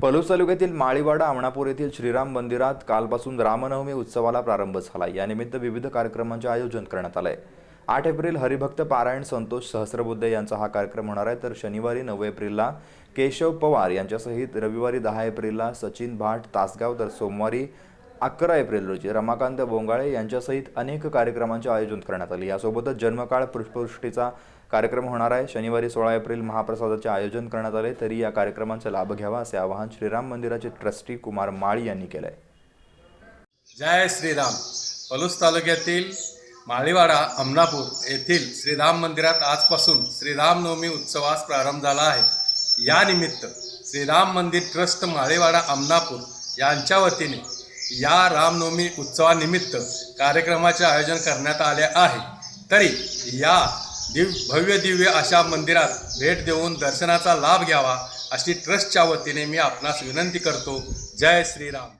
पलूस तालुक्यातील माळीवाडा आमणापूर येथील श्रीराम मंदिरात कालपासून रामनवमी उत्सवाला प्रारंभ झाला. यानिमित्त विविध कार्यक्रमांचे आयोजन करण्यात आलंय आठ एप्रिल हरिभक्त पारायण संतोष सहस्रबुद्धे यांचा हा कार्यक्रम होणार आहे. तर शनिवारी नऊ एप्रिलला केशव पवार यांच्यासहित रविवारी दहा एप्रिलला सचिन भाट तासगाव तर सोमवारी अकरा एप्रिल रोजी रमाकांत बोंगाळे यांच्यासहित अनेक कार्यक्रमांचे आयोजन करण्यात आले. यासोबतच जन्मकाळ पुष्पवृष्टीचा कार्यक्रम होणार आहे. शनिवारी सोळा एप्रिल महाप्रसादाचे आयोजन करण्यात आले. तरी या कार्यक्रमांचा लाभ घ्यावा असे आवाहन श्रीराम मंदिराचे ट्रस्टी कुमार माळी यांनी केलं आहे जय श्रीराम. पलूस तालुक्यातील माळीवाडा अमनापूर येथील श्रीराम मंदिरात आजपासून श्रीरामनवमी उत्सवास प्रारंभ झाला आहे. यानिमित्त श्रीराम मंदिर ट्रस्ट माळीवाडा अमनापूर यांच्या वतीने या रामनवमी उत्सवानिमित्त कार्यक्रमाचे आयोजन करण्यात आले आहे. तरी या दिव भव्य दिव्य अशा मंदिरात भेट देऊन दर्शनाचा लाभ घ्यावा अशी ट्रस्टच्या वतीने मी आपणास विनंती करतो. जय श्रीराम.